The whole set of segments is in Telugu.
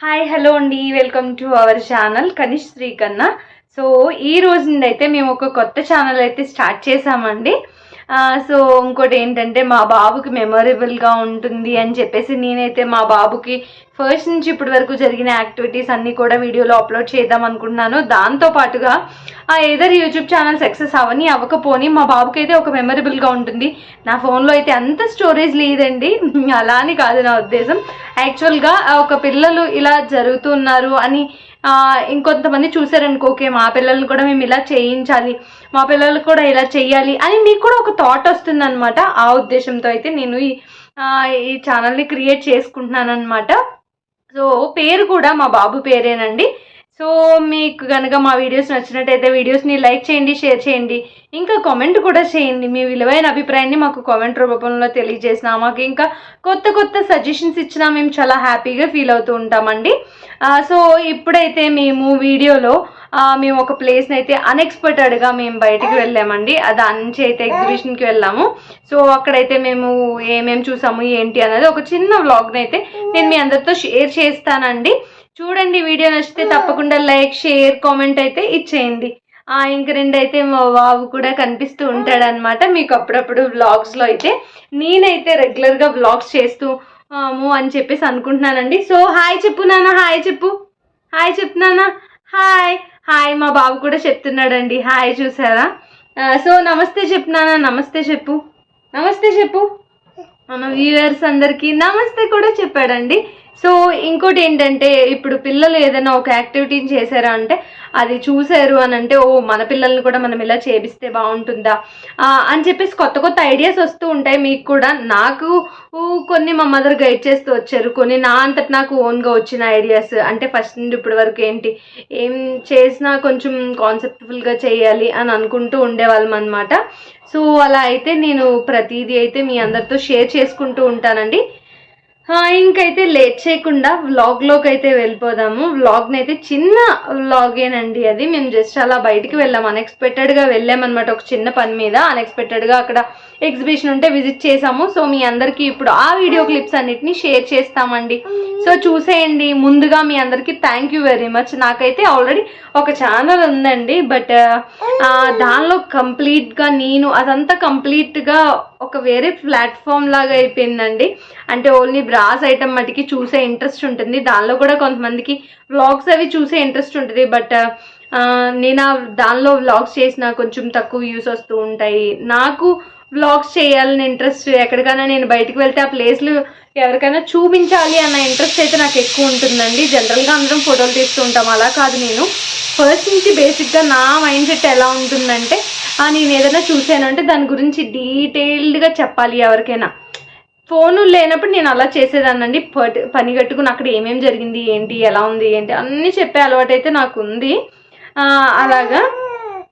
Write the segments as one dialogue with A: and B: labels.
A: హాయ్ హలో అండి. Welcome to our channel Kanish Srikanna. So ఈ రోజు నుండి అయితే మేము ఒక కొత్త ఛానల్ అయితే స్టార్ట్ చేసామండి. సో ఇంకోటి ఏంటంటే మా బాబుకి మెమొరబుల్గా ఉంటుంది అని చెప్పేసి నేనైతే మా బాబుకి ఫస్ట్ నుంచి ఇప్పటి వరకు జరిగిన యాక్టివిటీస్ అన్నీ కూడా వీడియోలో అప్లోడ్ చేద్దాం అనుకుంటున్నాను. దాంతో పాటుగా ఆ ఏదర్ యూట్యూబ్ ఛానల్ సక్సెస్ అవని అవ్వకపోని మా బాబుకి అయితే ఒక మెమొరబుల్గా ఉంటుంది. నా ఫోన్లో అయితే అంత స్టోరేజ్ లేదండి. అలా అని కాదు నా ఉద్దేశం. యాక్చువల్గా ఒక పిల్లలు ఇలా జరుగుతున్నారు అని ఇంకొంతమంది చూసారనుకో ఓకే మా పిల్లల్ని కూడా మేము ఇలా చేయించాలి మా పిల్లలు కూడా ఇలా చేయాలి అని మీకు కూడా ఒక థాట్ వస్తుందన్నమాట. ఆ ఉద్దేశంతో అయితే నేను ఈ ఈ ఛానల్ని క్రియేట్ చేసుకుంటున్నాను అనమాట సో పేరు కూడా మా బాబు పేరేనండి. సో మీకు కనుక మా వీడియోస్ నచ్చినట్టయితే వీడియోస్ని లైక్ చేయండి షేర్ చేయండి. ఇంకా కామెంట్ కూడా చేయండి. మీ విలువైన అభిప్రాయాన్ని మాకు కామెంట్ రూపంలో తెలియజేసిన మాకు ఇంకా కొత్త కొత్త సజెషన్స్ ఇచ్చినా మేము చాలా హ్యాపీగా ఫీల్ అవుతూ ఉంటామండి. సో ఇప్పుడైతే మేము వీడియోలో మేము ఒక ప్లేస్ని అయితే అన్ఎక్స్పెక్టెడ్గా మేము బయటికి వెళ్ళామండి. అది అంచి అయితే ఎగ్జిబిషన్కి వెళ్ళాము. సో అక్కడైతే మేము ఏమేమి చూసాము ఏంటి అనేది ఒక చిన్న వ్లాగ్ని అయితే నేను మీ అందరితో షేర్ చేస్తానండి. చూడండి వీడియో నచ్చితే తప్పకుండా లైక్ షేర్ కామెంట్ అయితే ఇచ్చేయండి. ఇంక రెండు అయితే మా బాబు కూడా కనిపిస్తూ ఉంటాడనమాట మీకు అప్పుడప్పుడు వ్లాగ్స్లో అయితే నేనైతే రెగ్యులర్గా వ్లాగ్స్ చేస్తూ ఆము అని చెప్పేసి అనుకుంటున్నానండి. సో హాయ్ చెప్పు నాన్న హాయ్ చెప్పు. హాయ్ చెప్పు నాన్న. హాయ్. హాయ్ మా బాబు కూడా చెప్తున్నాడండి. హాయ్ చూసారా? సో నమస్తే చెప్పు నాన్న నమస్తే చెప్పు. నమస్తే చెప్పు. మన వ్యూవర్స్ అందరికీ నమస్తే కూడా చెప్పాడండి. సో ఇంకోటి ఏంటంటే ఇప్పుడు పిల్లలు ఏదైనా ఒక యాక్టివిటీని చేశారా అంటే అది చూశారు అని అంటే ఓ మన పిల్లల్ని కూడా మనం ఇలా చేపిస్తే బాగుంటుందా? అని చెప్పేసి కొత్త కొత్త ఐడియాస్ వస్తూ ఉంటాయి. మీకు కూడా నాకు కొన్ని మా మదర్ గైడ్ చేస్తూ వచ్చారు. కొన్ని నా అంతటి నాకు ఓన్గా వచ్చిన ఐడియాస్ అంటే ఫస్ట్ నుండి ఇప్పటి వరకు ఏంటి ఏం చేసినా కొంచెం కాన్సెప్ట్ఫుల్గా చేయాలి అని అనుకుంటూ ఉండేవాళ్ళం అనమాట సో అలా అయితే నేను ప్రతిదీ అయితే మీ అందరితో షేర్ చేసుకుంటూ ఉంటానండి. ఇంకైతే లేట్ చేయకుండా వ్లాగ్లోకి అయితే వెళ్ళిపోదాము. వ్లాగ్ని అయితే చిన్న వ్లాగేనండి అది. మేము జస్ట్ అలా బయటికి వెళ్ళాం. అన్ఎక్స్పెక్టెడ్గా వెళ్ళామన్నమాట ఒక చిన్న పని మీద. అన్ఎక్స్పెక్టెడ్గా అక్కడ ఎగ్జిబిషన్ ఉంటే విజిట్ చేసాము సో మీ అందరికీ ఇప్పుడు ఆ వీడియో క్లిప్స్ అన్నిటిని షేర్ చేస్తామండి. సో చూసేయండి. ముందుగా మీ అందరికీ థ్యాంక్ యూ వెరీ మచ్ నాకైతే ఆల్రెడీ ఒక ఛానల్ ఉందండి. బట్ దానిలో కంప్లీట్గా నేను అదంతా కంప్లీట్గా ఒక వేరే ప్లాట్ఫామ్ లాగా అయిపోయిందండి. అంటే ఓన్లీ బ్రాస్ ఐటమ్ మటుకి చూసే ఇంట్రెస్ట్ ఉంటుంది. దానిలో కూడా కొంతమందికి వ్లాగ్స్ అవి చూసే ఇంట్రెస్ట్ ఉంటుంది. బట్ uh, నేను దానిలో వ్లాగ్స్ చేసిన కొంచెం తక్కువ వ్యూస్ వస్తూ ఉంటాయి. నాకు వ్లాగ్స్ చేయాలని ఇంట్రెస్ట్ ఎక్కడికైనా నేను బయటకు వెళ్తే ఆ ప్లేస్లు ఎవరికైనా చూపించాలి అన్న ఇంట్రెస్ట్ అయితే నాకు ఎక్కువ ఉంటుందండి. జనరల్గా అందరం ఫోటోలు తీస్తూ ఉంటాం. అలా కాదు నేను. ఫస్ట్ నుంచి బేసిక్గా నా మైండ్ సెట్ ఎలా ఉంటుందంటే నేను ఏదైనా చూసానంటే దాని గురించి డీటెయిల్డ్గా చెప్పాలి ఎవరికైనా. ఫోను లేనప్పుడు నేను అలా చేసేదానండి పని కట్టుకుని అక్కడ ఏమేమి జరిగింది ఏంటి ఎలా ఉంది ఏంటి అన్నీ చెప్పే అలవాటు అయితే నాకు ఉంది అలాగా.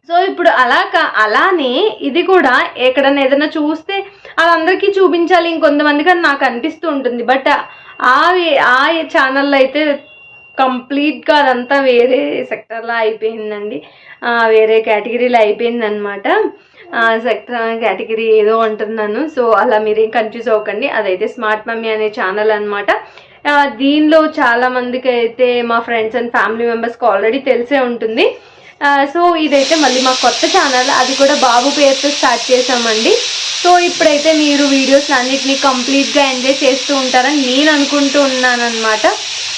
A: సో ఇప్పుడు అలా అలానే ఇది కూడా ఎక్కడన్నా ఏదైనా చూస్తే అది అందరికీ చూపించాలి ఇంకొంతమందికి నాకు అనిపిస్తూ ఉంటుంది. బట్ ఆ ఆ ఛానల్లో అయితే కంప్లీట్గా అదంతా వేరే సెక్టర్లో అయిపోయిందండి. వేరే కేటగిరీలో అయిపోయిందనమాట సెక్టర్ కేటగిరీ ఏదో అంటున్నాను. సో అలా మీరేం కన్ఫ్యూజ్ అవ్వకండి. అదైతే స్మార్ట్ మమ్మీ అనే ఛానల్ అనమాట దీనిలో చాలా మందికి అయితే మా ఫ్రెండ్స్ అండ్ ఫ్యామిలీ మెంబర్స్కి ఆల్రెడీ తెలిసే ఉంటుంది. సో ఇదైతే మళ్ళీ మా కొత్త ఛానల్. అది కూడా బాబు పేరుతో స్టార్ట్ చేసామండి సో ఇప్పుడైతే మీరు వీడియోస్ అన్నిటినీ కంప్లీట్గా ఎంజాయ్ చేస్తూ ఉంటారని నేను అనుకుంటూ ఉన్నాను అనమాట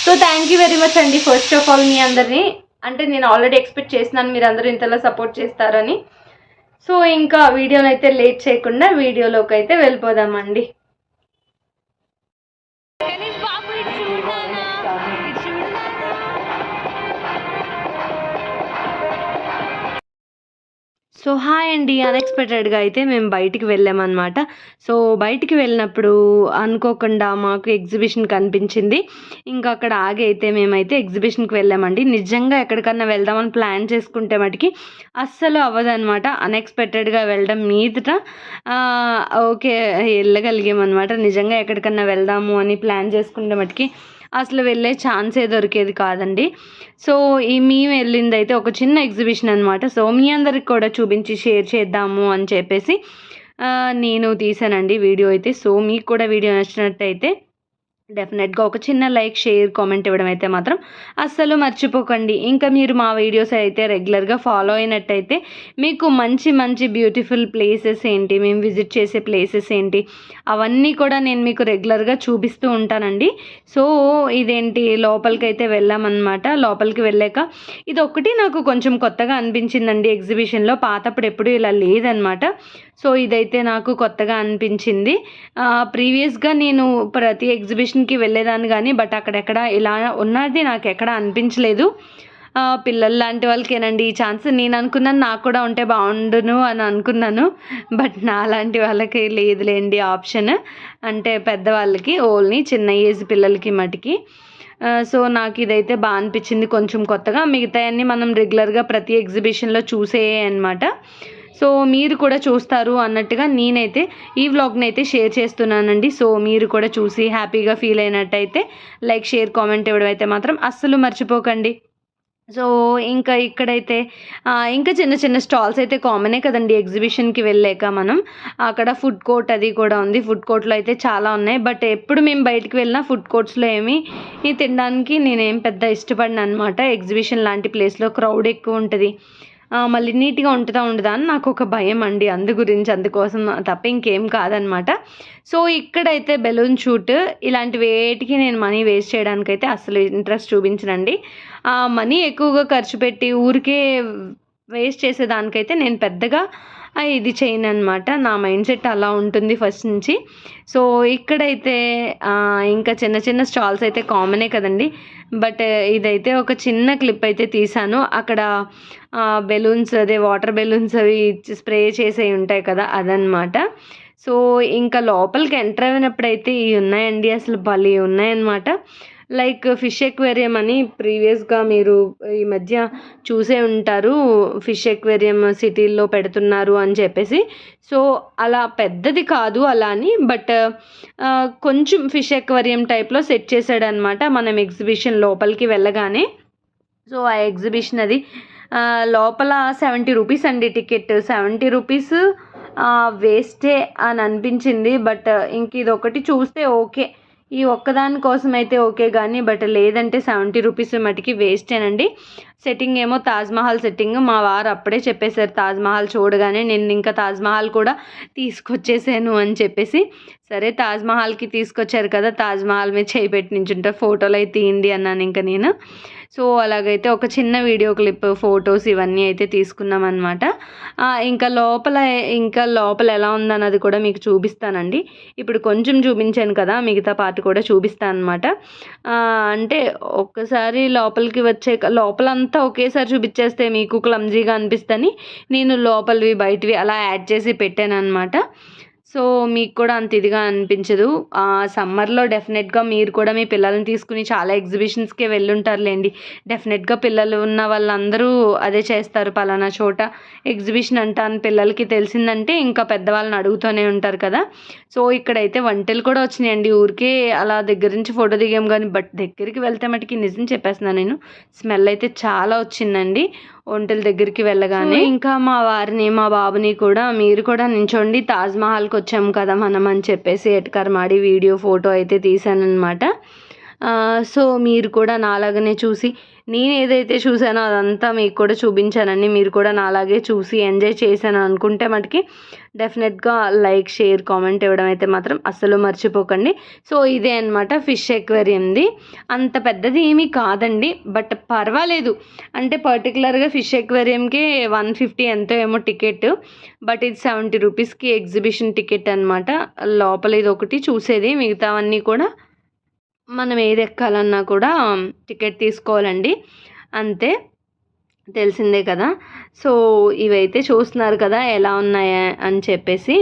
A: so thank you very much అండి. ఫస్ట్ ఆఫ్ ఆల్ మీ అందరినీ. అంటే నేను ఆల్రెడీ ఎక్స్పెక్ట్ చేసినాను మీరు అందరూ ఇంతలా సపోర్ట్ చేస్తారని. సో ఇంకా వీడియోనైతే అయితే లేట్ చేయకుండా వీడియోలోకి అయితే వెళ్ళిపోదామండి. సో హాయ్ అండి అన్ఎక్స్పెక్టెడ్గా అయితే మేము బయటికి వెళ్ళామన్నమాట. సో బయటికి వెళ్ళినప్పుడు అనుకోకుండా మాకు ఎగ్జిబిషన్ కనిపించింది. ఇంకా అక్కడ ఆగి అయితే మేమైతే ఎగ్జిబిషన్కి వెళ్ళామండి. నిజంగా ఎక్కడికన్నా వెళ్దామని ప్లాన్ చేసుకుంటే మటుకి అస్సలు అవ్వదనమాట అన్ఎక్స్పెక్టెడ్గా వెళ్ళడం మీదట ఓకే వెళ్ళగలిగామన్నమాట. నిజంగా ఎక్కడికన్నా వెళ్దాము అని ప్లాన్ చేసుకుంటే మటుకి అసలు వెళ్ళే ఛాన్సే దొరికేది కాదండి. సో ఈ మేము వెళ్ళింది అయితే ఒక చిన్న ఎగ్జిబిషన్ అనమాట సో మీ అందరికి కూడా చూపించి షేర్ చేద్దాము అని చెప్పేసి నేను తీసానండి వీడియో అయితే. సో మీకు కూడా వీడియో నచ్చినట్టయితే డెఫినెట్గా ఒక చిన్న లైక్ షేర్ కామెంట్ ఇవ్వడం అయితే మాత్రం అస్సలు మర్చిపోకండి. ఇంకా మీరు మా వీడియోస్ అయితే రెగ్యులర్గా ఫాలో అయినట్టయితే మీకు మంచి మంచి బ్యూటిఫుల్ ప్లేసెస్ ఏంటి మేము విజిట్ చేసే ప్లేసెస్ ఏంటి అవన్నీ కూడా నేను మీకు రెగ్యులర్గా చూపిస్తూ ఉంటానండి. సో ఇదేంటి లోపలికి అయితే వెళ్ళామన్నమాట. లోపలికి వెళ్ళాక ఇది ఒకటి నాకు కొంచెం కొత్తగా అనిపించిందండి. ఎగ్జిబిషన్లో పాతప్పుడు ఎప్పుడు ఇలా లేదనమాట సో ఇదైతే నాకు కొత్తగా అనిపించింది. ప్రీవియస్గా నేను ప్రతి ఎగ్జిబిషన్కి వెళ్ళేదాన్ని కానీ బట్ అక్కడెక్కడ ఇలా ఉన్నది నాకు ఎక్కడ అనిపించలేదు పిల్లలు లాంటి వాళ్ళకేనండి ఈ ఛాన్స్. నేను అనుకున్నాను నాకు కూడా ఉంటే బాగుండును అని అనుకున్నాను. బట్ నా లాంటి వాళ్ళకి లేదులేండి ఆప్షన్. అంటే పెద్దవాళ్ళకి ఓన్లీ చిన్న ఏజ్ పిల్లలకి మటుకి. సో నాకు ఇదైతే బాగా అనిపించింది కొంచెం కొత్తగా. మిగతాయన్నీ మనం రెగ్యులర్గా ప్రతి ఎగ్జిబిషన్లో చూసేయన్నమాట సో మీరు కూడా చూస్తారు అన్నట్టుగా నేనైతే ఈ వ్లాగ్ని అయితే షేర్ చేస్తున్నానండి. సో మీరు కూడా చూసి హ్యాపీగా ఫీల్ అయినట్టయితే లైక్ షేర్ కామెంట్ ఇవ్వడం అయితే మాత్రం అస్సలు మర్చిపోకండి. సో ఇంకా ఇక్కడైతే ఇంకా చిన్న చిన్న స్టాల్స్ అయితే కామనే కదండి ఎగ్జిబిషన్కి వెళ్ళాక మనం. అక్కడ ఫుడ్ కోర్ట్ అది కూడా ఉంది. ఫుడ్ కోర్ట్లో అయితే చాలా ఉన్నాయి. బట్ ఎప్పుడు మేము బయటకు వెళ్ళినా ఫుడ్ కోర్ట్స్లో ఏమి ఈ తినడానికి నేనేం పెద్ద ఇష్టపడిన అనమాట ఎగ్జిబిషన్ లాంటి ప్లేస్లో క్రౌడ్ ఎక్కువ ఉంటుంది. మళ్ళీ నీట్గా ఉంటుందా ఉండదా అని నాకు ఒక భయం అండి. అందు గురించి అందుకోసం తప్ప ఇంకేం కాదనమాట. సో ఇక్కడైతే బెలూన్ షూట్ ఇలాంటి వేటికి నేను మనీ వేస్ట్ చేయడానికైతే అసలు ఇంట్రెస్ట్ చూపించనండి. మనీ ఎక్కువగా ఖర్చు పెట్టి ఊరికే వేస్ట్ చేసేదానికైతే నేను పెద్దగా ఇది చేయను అనమాట నా మైండ్ సెట్ అలా ఉంటుంది ఫస్ట్ నుంచి. సో ఇక్కడైతే ఇంకా చిన్న చిన్న స్టాల్స్ అయితే కామనే కదండి. బట్ ఇదైతే ఒక చిన్న క్లిప్ అయితే తీసాను. అక్కడ బెలూన్స్ అదే వాటర్ బెలూన్స్ అవి స్ప్రే చేసేవి ఉంటాయి కదా అదనమాట సో ఇంకా లోపలికి ఎంటర్ అయినప్పుడైతే ఇవి ఉన్నాయండి. అసలు భలే ఉన్నాయన్నమాట. లైక్ ఫిష్ ఎక్వేరియం అని ప్రీవియస్గా మీరు ఈ మధ్య చూసే ఉంటారు. ఫిష్ ఎక్వేరియం సిటీల్లో పెడుతున్నారు అని చెప్పేసి. సో అలా పెద్దది కాదు అలా అని బట్ కొంచెం ఫిష్ ఎక్వేరియం టైప్లో సెట్ చేశాడనమాట మనం ఎగ్జిబిషన్ లోపలికి వెళ్ళగానే. సో ఆ ఎగ్జిబిషన్ అది లోపల సెవెంటీ రూపీస్ అండి టికెట్. సెవెంటీ రూపీస్ వేస్టే అని అనిపించింది బట్ ఇంక ఇది ఒకటి చూస్తే ఓకే. ఈ ఒక్కదాని కోసం అయితే ఓకే కానీ బట్ లేదంటే సెవెంటీ రూపీస్ మటుకి వేస్టేనండి. సెట్టింగ్ ఏమో తాజ్మహల్ సెట్టింగ్ మా వారు అప్పుడే చెప్పేశారు తాజ్మహల్ చూడగానే నేను ఇంకా తాజ్మహల్ కూడా తీసుకొచ్చేసాను అని చెప్పేసి. సరే తాజ్మహల్కి తీసుకొచ్చారు కదా తాజ్మహల్ మీద చేయి పెట్టి ఫోటోలు అయితే తీయండి అన్నాను ఇంకా నేను. సో అలాగైతే ఒక చిన్న వీడియో క్లిప్ ఫొటోస్ ఇవన్నీ అయితే తీసుకున్నాం అనమాట ఇంకా లోపల ఇంకా లోపల ఎలా ఉందన్నది కూడా మీకు చూపిస్తానండి. ఇప్పుడు కొంచెం చూపించాను కదా మిగతా పార్ట్ కూడా చూపిస్తాను అనమాట అంటే ఒక్కసారి లోపలికి వచ్చే లోపల అంతా ఒకేసారి చూపించేస్తే మీకు క్లమ్జీగా అనిపిస్తుంది నేను లోపలివి బయటివి అలా యాడ్ చేసి పెట్టాను అనమాట సో మీకు కూడా అంత ఇదిగా అనిపించదు. ఆ సమ్మర్లో డెఫినెట్గా మీరు కూడా మీ పిల్లల్ని తీసుకుని చాలా ఎగ్జిబిషన్స్కే వెళ్ళుంటారులేండి. డెఫినెట్గా పిల్లలు ఉన్న వాళ్ళందరూ అదే చేస్తారు పలానా చోట. ఎగ్జిబిషన్ అంట అని పిల్లలకి తెలిసిందంటే ఇంకా పెద్దవాళ్ళని అడుగుతూనే ఉంటారు కదా. సో ఇక్కడైతే వంటలు కూడా వచ్చినాయండి. ఊరికే అలా దగ్గర నుంచి ఫోటో దిగాం కానీ బట్ దగ్గరికి వెళ్తే మటుకి నిజం చెప్పేస్తున్నాను నేను. స్మెల్ అయితే చాలా వచ్చిందండి. ఒంటెల దగ్గరికి వెళ్ళగానే ఇంకా మా వారిని మా బాబుని కూడా మీరు కూడా నించోండి తాజ్మహల్కి వచ్చాం కదా మనం అని చెప్పేసి ఎట్కర్మాడి వీడియో ఫోటో అయితే తీశానమాట సో మీరు కూడా నాలాగనే చూసి నేను ఏదైతే చూసానో అదంతా మీకు కూడా చూపించానండి. మీరు కూడా నాలాగే చూసి ఎంజాయ్ చేశాను అనుకుంటే మటుకి డెఫినెట్గా లైక్ షేర్ కామెంట్ ఇవ్వడం అయితే మాత్రం అస్సలు మర్చిపోకండి. సో ఇదే అనమాట ఫిష్ ఎక్వేరియంది. అంత పెద్దది ఏమీ కాదండి బట్ పర్వాలేదు. అంటే పర్టికులర్గా ఫిష్ ఎక్వేరియంకి వన్ ఫిఫ్టీ ఎంతో ఏమో టికెట్ బట్ ఇది సెవెంటీ రూపీస్కి ఎగ్జిబిషన్ టికెట్ అనమాట లోపల ఇది ఒకటి చూసేది మిగతావన్నీ కూడా మనం ఏది ఎక్కాలన్నా కూడా టికెట్ తీసుకోవాలండి. అంతే. తెలిసిందే కదా. సో ఇవైతే చూస్తున్నారు కదా ఎలా ఉన్నాయా అని చెప్పేసి.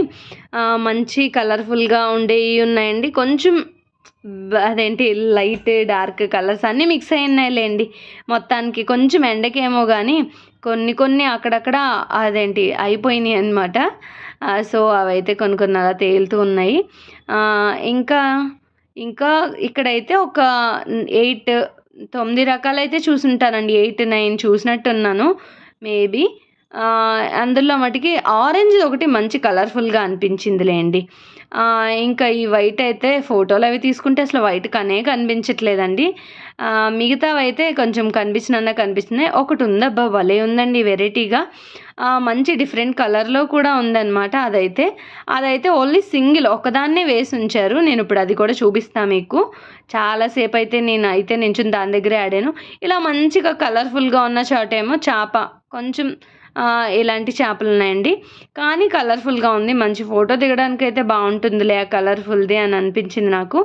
A: మంచి కలర్ఫుల్గా ఉండేవి ఉన్నాయండి. కొంచెం అదేంటి లైట్ డార్క్ కలర్స్ అన్నీ మిక్స్ అయి ఉన్నాయిలేండి మొత్తానికి కొంచెం ఎండకేమో కానీ కొన్ని కొన్ని అక్కడక్కడ అదేంటి అయిపోయినాయి అనమాట సో అవైతే కొన్ని కొన్ని అలా తేలుతూ ఉన్నాయి. ఇంకా ఇంకా ఇక్కడైతే ఒక ఎయిట్ తొమ్మిది రకాలైతే చూసుంటానండి. ఎయిట్ నైన్ చూసినట్టున్నాను. మేబీ. అందులో మటుకి ఆరెంజ్ ఒకటి మంచి కలర్ఫుల్గా అనిపించిందిలేండి. ఆ, ఇంకా ఈ వైట్ అయితే ఫోటోలు అవి తీసుకుంటే అసలు వైట్ కనే కనిపించట్లేదండి. మిగతావైతే మిగతావి అయితే కొంచెం కనిపించినన్నా కనిపిస్తున్నాయి. ఒకటి ఉందబ్బా భలే ఉందండి వెరైటీగా. మంచి డిఫరెంట్ కలర్లో కూడా ఉందన్నమాట అదైతే. అదైతే ఓన్లీ సింగిల్ ఒకదాన్నే వేసి ఉంచారు. నేను ఇప్పుడు అది కూడా చూపిస్తాను మీకు. చాలాసేపు అయితే నేను అయితే నించుని దాని దగ్గరే ఆడాను. ఇలా మంచిగా కలర్ఫుల్గా ఉన్న షర్ట్ ఏమో చేప. కొంచెం ఇలాంటి చేపలు ఉన్నాయండి. కానీ కలర్ఫుల్గా ఉంది. మంచి ఫోటో దిగడానికి అయితే బాగుంటుందిలే ఆ కలర్ఫుల్ది అని అనిపించింది నాకు.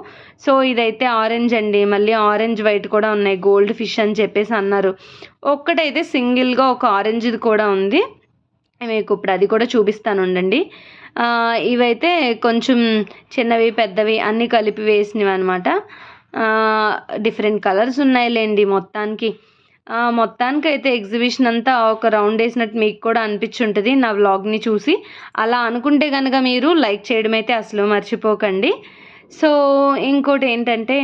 A: సో ఇదైతే ఆరెంజ్ అండి. మళ్ళీ ఆరెంజ్ వైట్ కూడా ఉన్నాయి. గోల్డ్ ఫిష్ అని చెప్పేసి అన్నారు. ఒక్కటైతే సింగిల్గా ఒక ఆరెంజ్ది కూడా ఉంది. మీకు ఇప్పుడు అది కూడా చూపిస్తాను ఉండండి. ఇవైతే కొంచెం చిన్నవి పెద్దవి అన్నీ కలిపి వేసినవి అనమాట డిఫరెంట్ కలర్స్ ఉన్నాయిలేండి మొత్తానికి. మొత్తానికైతే ఎగ్జిబిషన్ అంతా ఒక రౌండ్ వేసినట్టు మీకు కూడా అనిపించుంటుంది. నా వ్లాగ్ని చూసి. అలా అనుకుంటే కనుక మీరు లైక్ చేయడం అయితే అసలు మర్చిపోకండి. సో ఇంకోటి ఏంటంటే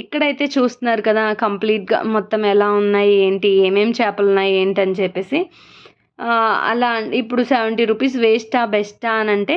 A: ఇక్కడైతే చూస్తున్నారు కదా కంప్లీట్గా మొత్తం ఎలా ఉన్నాయి ఏంటి ఏమేమి చేపలు ఉన్నాయి ఏంటి అని చెప్పేసి అలా ఇప్పుడు సెవెంటీ రూపీస్ వేస్టా బెస్టా అని అంటే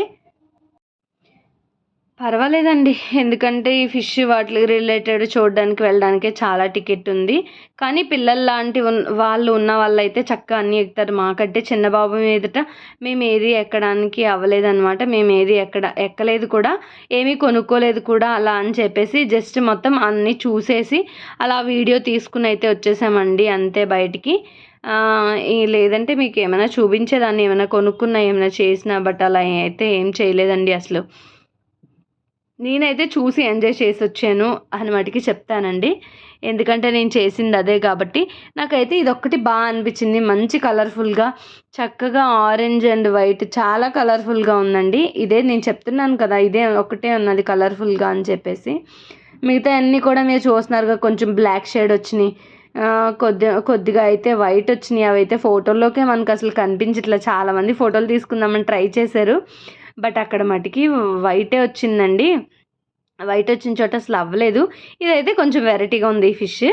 A: పర్వాలేదండి. ఎందుకంటే ఈ ఫిష్ వాటికి రిలేటెడ్ చూడడానికి వెళ్ళడానికే చాలా టికెట్ ఉంది. కానీ పిల్లలు లాంటి వాళ్ళు ఉన్న వాళ్ళైతే చక్కగా అన్నీ ఎక్కుతారు. మాకంటే చిన్న బాబు మీదట మేము ఏది ఎక్కడానికి అవ్వలేదన్నమాట. మేము ఏది ఎక్కడ ఎక్కలేదు కూడా. ఏమీ కొనుక్కోలేదు కూడా అలా అని చెప్పేసి జస్ట్ మొత్తం అన్నీ చూసేసి అలా వీడియో తీసుకుని అయితే వచ్చేసామండి అంతే బయటికి. లేదంటే మీకు ఏమైనా చూపించేదాన్ని ఏమైనా కొనుక్కున్నా ఏమైనా చేసినా బట్ అలా అయితే ఏం చేయలేదండి అసలు. నేనైతే చూసి ఎంజాయ్ చేసి వచ్చాను అని మటుకి చెప్తానండి. ఎందుకంటే నేను చేసింది అదే కాబట్టి నాకైతే ఇది బాగా అనిపించింది. మంచి కలర్ఫుల్గా చక్కగా ఆరెంజ్ అండ్ వైట్ చాలా కలర్ఫుల్గా ఉందండి. ఇదే నేను చెప్తున్నాను కదా ఇదే ఒకటే ఉన్నది కలర్ఫుల్గా అని చెప్పేసి. మిగతా అన్నీ కూడా మీరు చూస్తున్నారుగా కొంచెం బ్లాక్ షేడ్ వచ్చినాయి. కొద్దిగా కొద్ది కొద్దిగా అయితే వైట్ వచ్చినాయి. అవి అయితే ఫోటోల్లోకే మనకు అసలు కనిపించట్లేదు చాలామంది ఫోటోలు తీసుకుందామని ట్రై చేశారు. బట్ అక్కడ మటుకి వైటే వచ్చిందండి. వైట్ వచ్చిన చోట అసలు అవ్వలేదు. ఇదైతే కొంచెం వెరైటీగా ఉంది ఈ ఫిష్.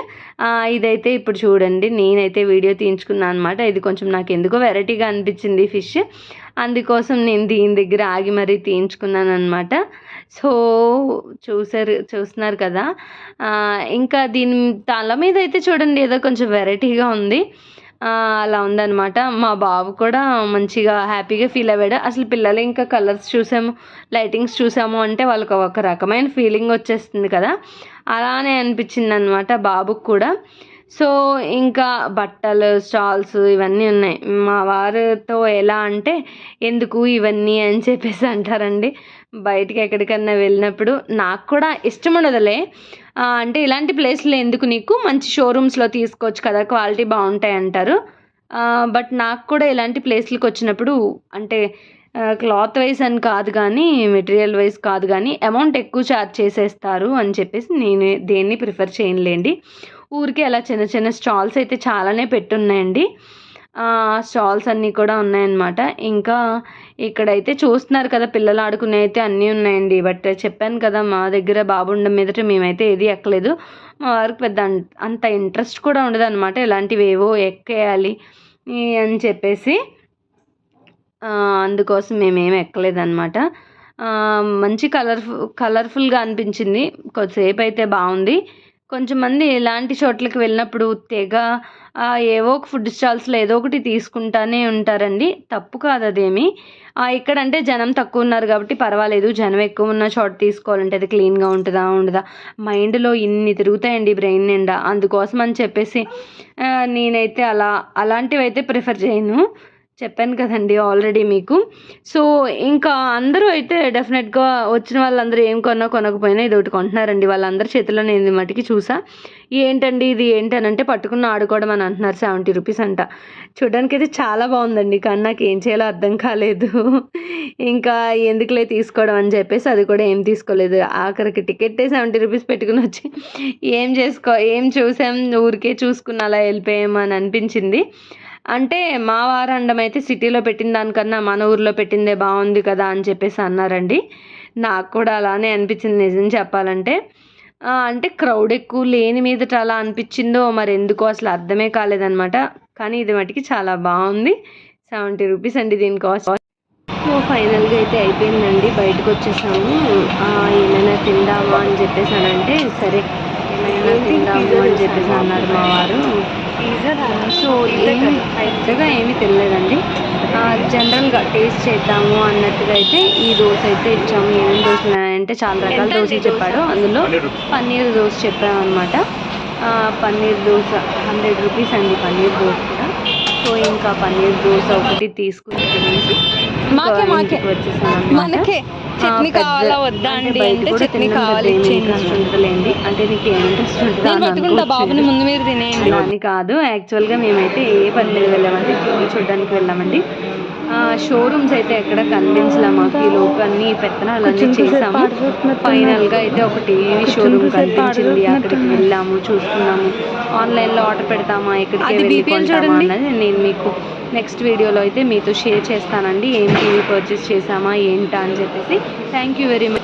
A: ఇదైతే ఇప్పుడు చూడండి నేనైతే వీడియో తీయించుకున్నాను అనమాట ఇది కొంచెం నాకు ఎందుకో వెరైటీగా అనిపించింది ఈ ఫిష్. అందుకోసం నేను దీని దగ్గర ఆగి మరీ తీయించుకున్నాను అనమాట సో చూసారు చూస్తున్నారు కదా. ఇంకా దీని తల మీద అయితే చూడండి ఏదో కొంచెం వెరైటీగా ఉంది. అలా ఉందన్నమాట. మా బాబు కూడా మంచిగా హ్యాపీగా ఫీల్ అయ్యాడు. అసలు పిల్లలు ఇంకా కలర్స్ చూసాము లైటింగ్స్ చూసాము అంటే వాళ్ళకి ఒక రకమైన ఫీలింగ్ వచ్చేస్తుంది కదా. అలానే అనిపించింది అనమాట బాబుకు కూడా. సో ఇంకా బట్టలు స్టాల్స్ ఇవన్నీ ఉన్నాయి. మా వారితో ఎలా అంటే ఎందుకు ఇవన్నీ అని చెప్పేసి అంటారండి. బయటికి ఎక్కడికన్నా వెళ్ళినప్పుడు నాకు కూడా ఇష్టం ఉండదులే. అంటే ఇలాంటి ప్లేస్లో ఎందుకు నీకు? మంచి షోరూమ్స్లో తీసుకోవచ్చు కదా క్వాలిటీ బాగుంటాయి అంటారు. బట్ నాకు కూడా ఇలాంటి ప్లేస్లకు వచ్చినప్పుడు అంటే క్లాత్ వైజ్ అని కాదు కానీ మెటీరియల్ వైజ్ కాదు కానీ అమౌంట్ ఎక్కువ ఛార్జ్ చేసేస్తారు అని చెప్పేసి నేను దేన్ని ప్రిఫర్ చేయనులేండి. ఊరికే అలా చిన్న చిన్న స్టాల్స్ అయితే చాలానే పెట్టున్నాయండి. స్టాల్స్ అన్నీ కూడా ఉన్నాయన్నమాట. ఇంకా ఇక్కడైతే చూస్తున్నారు కదా పిల్లలు ఆడుకునే అయితే అన్నీ ఉన్నాయండి. బట్ చెప్పాను కదా మా దగ్గర బాబు ఉండడం మీదట మేమైతే ఏది ఎక్కలేదు. మా వారికి పెద్ద అంత ఇంట్రెస్ట్ కూడా ఉండదు అనమాట ఇలాంటివి ఏవో ఎక్కేయాలి అని చెప్పేసి అందుకోసం మేమేం ఎక్కలేదన్నమాట. మంచి కలర్ఫుల్ కలర్ఫుల్గా అనిపించింది. కొద్దిసేపు అయితే బాగుంది. కొంచెం మంది ఇలాంటి చోట్లకి వెళ్ళినప్పుడు తెగ ఆ, ఏవో ఒక ఫుడ్ స్టాల్స్లో ఏదో ఒకటి తీసుకుంటానే ఉంటారండి. తప్పు కాదు అదేమి. ఆ, ఇక్కడంటే జనం తక్కువ ఉన్నారు కాబట్టి పర్వాలేదు. జనం ఎక్కువ ఉన్న చోట తీసుకోవాలంటే అది క్లీన్గా ఉంటుందా ఉండదా? మైండ్లో ఇన్ని తిరుగుతాయండి బ్రెయిన్ నిండా. అందుకోసం అని చెప్పేసి నేనైతే అలా అలాంటివి అయితే ప్రిఫర్ చేయను. చెప్పాను కదండి ఆల్రెడీ మీకు. సో ఇంకా అందరూ అయితే డెఫినెట్గా వచ్చిన వాళ్ళందరూ ఏం కొన్నా కొనకపోయినా ఇది ఒకటి కొంటున్నారండి. వాళ్ళందరి చేతిలో నేను మటుకి చూసా. ఏంటండి ఇది ఏంటనంటే పట్టుకున్న ఆడుకోవడం అని అంటున్నారు సెవెంటీ రూపీస్ అంట. చూడడానికి అయితే చాలా బాగుందండి కానీ నాకు ఏం చేయాలో అర్థం కాలేదు. ఇంకా ఎందుకులే తీసుకోవడం అని చెప్పేసి అది కూడా ఏం తీసుకోలేదు. ఆఖరికి టికెట్ సెవెంటీ రూపీస్ పెట్టుకుని వచ్చి ఏం చేసుకో ఏం చూసాం ఊరికే చూసుకున్న అలా వెళ్ళిపోయామని అనిపించింది. అంటే మా వారండం అయితే సిటీలో పెట్టిన దానికన్నా మన ఊర్లో పెట్టిందే బాగుంది కదా అని చెప్పేసి అన్నారండి. నాకు కూడా అలానే అనిపించింది నిజం చెప్పాలంటే. అంటే క్రౌడ్ ఎక్కువ లేని మీదట అలా అనిపించిందో మరి ఎందుకో అసలు అర్థమే కాలేదనమాట కానీ ఇది మటుకి చాలా బాగుంది. సెవెంటీ రూపీస్ అండి దీని కాస్ట్. సో ఫైనల్గా అయితే అయిపోయిందండి. బయటకు వచ్చేసాము. ఏమైనా తిందామా అని చెప్పేసి అని అంటే సరే. ఏమైనా తిందాము అని చెప్పేసి అన్నారు మా వారు. సో ఏమి పెద్దగా ఏమీ తెలియలేదండి జనరల్గా టేస్ట్ చేద్దాము అన్నట్టుగా అయితే ఈ దోశ అయితే ఇచ్చాము. ఏమేమి దోశలు ఉన్నాయంటే చాలా రకాల దోశలు చెప్పాడు అందులో పన్నీర్ దోశ చెప్పాము అనమాట పన్నీర్ దోశ హండ్రెడ్ రూపీస్ అండి పన్నీర్ దోశ కూడా. సో ఇంకా పన్నీర్ దోశ ఒకటి తీసుకుని తినేసి
B: చట్నీ కావాలా వద్దా అండి అంటే చట్నీ కావాలి ఇచ్చేయండి.
A: అంటే నీకు ఏం ఇంట్రెస్ట్ ఉంటుందా.
B: బాబుని ముందు మీరు తినేయండి.
A: అని కాదు. యాక్చువల్గా మేమైతే ఏ పని మీద వెళ్ళామంటే చూడడానికి వెళ్ళామండి. షోరూమ్స్ అయితే ఎక్కడ కన్విన్స్లా మాకు. ఈ లోపు అన్ని పెత్తనాలు అన్నీ చేసాము. ఫైనల్గా అయితే ఒక టీవీ షోరూమ్ కనిపించింది. అక్కడికి వెళ్ళాము చూసుకున్నాము ఆన్లైన్లో ఆర్డర్ పెడతామా వెళ్ళి కొంటామా. అన్నది నేను మీకు నెక్స్ట్ వీడియోలో అయితే మీతో షేర్ చేస్తానండి. ఏం టీవీ పర్చేస్ చేసామా ఏంటా అని చెప్పేసి. Thank you very much